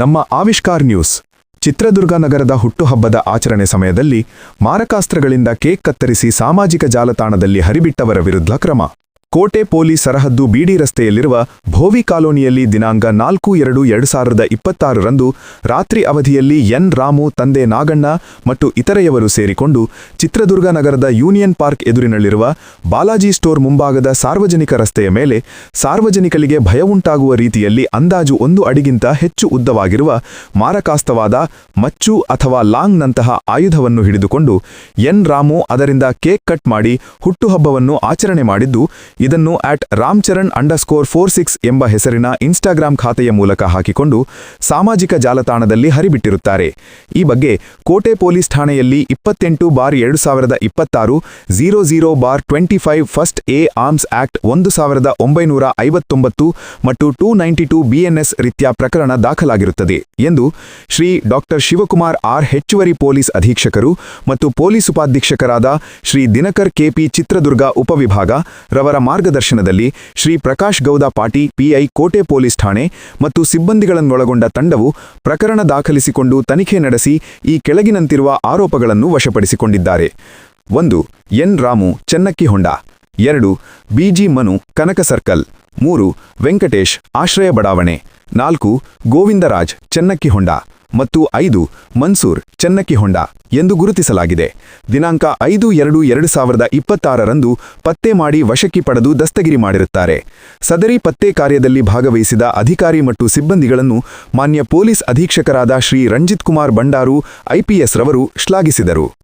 ನಮ್ಮ ಆವಿಷ್ಕಾರ್ ನ್ಯೂಸ್. ಚಿತ್ರದುರ್ಗ ನಗರದ ಹುಟ್ಟುಹಬ್ಬದ ಆಚರಣೆ ಸಮಯದಲ್ಲಿ ಮಾರಕಾಸ್ತ್ರಗಳಿಂದ ಕೇಕ್ ಕತ್ತರಿಸಿ ಸಾಮಾಜಿಕ ಜಾಲತಾಣದಲ್ಲಿ ಹರಿಬಿಟ್ಟವರ ವಿರುದ್ಧ ಕ್ರಮ. ಕೋಟೆ ಪೊಲೀಸ್ ಸರಹದ್ದು ಬಿಡಿ ರಸ್ತೆಯಲ್ಲಿರುವ ಭೋವಿ ಕಾಲೋನಿಯಲ್ಲಿ ದಿನಾಂಕ ನಾಲ್ಕು ಎರಡು ಎರಡು ಸಾವಿರದ ಇಪ್ಪತ್ತಾರರಂದು ರಾತ್ರಿ ಅವಧಿಯಲ್ಲಿ ಎನ್ ರಾಮು, ತಂದೆ ನಾಗಣ್ಣ ಮತ್ತು ಇತರೆಯವರು ಸೇರಿಕೊಂಡು ಚಿತ್ರದುರ್ಗ ನಗರದ ಯೂನಿಯನ್ ಪಾರ್ಕ್ ಎದುರಿನಲ್ಲಿರುವ ಬಾಲಾಜಿ ಸ್ಟೋರ್ ಮುಂಭಾಗದ ಸಾರ್ವಜನಿಕ ರಸ್ತೆಯ ಮೇಲೆ ಸಾರ್ವಜನಿಕರಿಗೆ ಭಯವುಂಟಾಗುವ ರೀತಿಯಲ್ಲಿ ಅಂದಾಜು ಒಂದು ಅಡಿಗಿಂತ ಹೆಚ್ಚು ಉದ್ದವಾಗಿರುವ ಮಾರಕಾಸ್ತವಾದ ಮಚ್ಚು ಅಥವಾ ಲಾಂಗ್ನಂತಹ ಆಯುಧವನ್ನು ಹಿಡಿದುಕೊಂಡು ಎನ್ ರಾಮು ಅದರಿಂದ ಕೇಕ್ ಕಟ್ ಮಾಡಿ ಹುಟ್ಟುಹಬ್ಬವನ್ನು ಆಚರಣೆ ಮಾಡಿದ್ದು ಇದನ್ನು at Ramcharan underscore four six ಎಂಬ ಹೆಸರಿನ ಇನ್ಸ್ಟಾಗ್ರಾಂ ಖಾತೆಯ ಮೂಲಕ ಹಾಕಿಕೊಂಡು ಸಾಮಾಜಿಕ ಜಾಲತಾಣದಲ್ಲಿ ಹರಿಬಿಟ್ಟಿರುತ್ತಾರೆ. ಈ ಬಗ್ಗೆ ಕೋಟೆ ಪೊಲೀಸ್ ಠಾಣೆಯಲ್ಲಿ ಇಪ್ಪತ್ತೆಂಟು ಬಾರ್ ಎರಡು ಸಾವಿರದ ಇಪ್ಪತ್ತಾರು zero zero bar twenty five first A arms act ಒಂದು ಸಾವಿರದ ಒಂಬೈನೂರ ಐವತ್ತೊಂಬತ್ತು ಮತ್ತು ಟೂ ನೈಂಟಿ ಟೂ ಬಿಎನ್ಎಸ್ ರೀತಿಯ ಪ್ರಕರಣ ದಾಖಲಾಗಿರುತ್ತದೆ ಎಂದು ಶ್ರೀ ಡಾಕ್ಟರ್ ಶಿವಕುಮಾರ್ ಆರ್ ಹೆಚ್ಚುವರಿ ಪೊಲೀಸ್ ಅಧೀಕ್ಷಕರು ಮತ್ತು ಪೊಲೀಸ್ ಉಪಾಧೀಕ್ಷಕರಾದ ಶ್ರೀ ದಿನಕರ್ ಕೆಪಿ ಚಿತ್ರದುರ್ಗ ಉಪವಿಭಾಗ ರವರ ಮಾರ್ಗದರ್ಶನದಲ್ಲಿ ಶ್ರೀ ಪ್ರಕಾಶ್ ಗೌದ ಪಾಟಿ ಪಿಐ ಕೋಟೆ ಪೊಲೀಸ್ ಠಾಣೆ ಮತ್ತು ಸಿಬ್ಬಂದಿಗಳನ್ನೊಳಗೊಂಡ ತಂಡವು ಪ್ರಕರಣ ದಾಖಲಿಸಿಕೊಂಡು ತನಿಖೆ ನಡೆಸಿ ಈ ಕೆಳಗಿನಂತಿರುವ ಆರೋಪಗಳನ್ನು ವಶಪಡಿಸಿಕೊಂಡಿದ್ದಾರೆ. ಒಂದು, ಎನ್. ರಾಮು, ಚೆನ್ನಕ್ಕಿ ಹೊಂಡ. ಎರಡು, ಬಿಜಿ ಮನು, ಕನಕ ಸರ್ಕಲ್. ಮೂರು, ವೆಂಕಟೇಶ್, ಆಶ್ರಯ ಬಡಾವಣೆ. ನಾಲ್ಕು, ಗೋವಿಂದರಾಜ್, ಚೆನ್ನಕ್ಕಿ ಹೊಂಡ. ಮತ್ತು ಐದು ಮನ್ಸೂರ್, ಚನ್ನಕ್ಕಿ ಹೊಂಡ ಎಂದು ಗುರುತಿಸಲಾಗಿದೆ. ದಿನಾಂಕ ಐದು ಎರಡು ಎರಡು ಸಾವಿರದ ಇಪ್ಪತ್ತಾರರಂದು ಪತ್ತೆ ಮಾಡಿ ವಶಕ್ಕೆ ಪಡೆದು ದಸ್ತಗಿರಿ ಮಾಡಿರುತ್ತಾರೆ. ಸದರಿ ಪತ್ತೆ ಕಾರ್ಯದಲ್ಲಿ ಭಾಗವಹಿಸಿದ ಅಧಿಕಾರಿ ಮತ್ತು ಸಿಬ್ಬಂದಿಗಳನ್ನು ಮಾನ್ಯ ಪೊಲೀಸ್ ಅಧೀಕ್ಷಕರಾದ ಶ್ರೀ ರಂಜಿತ್ ಕುಮಾರ್ ಬಂಡಾರು ಐಪಿಎಸ್ ರವರು ಶ್ಲಾಘಿಸಿದರು.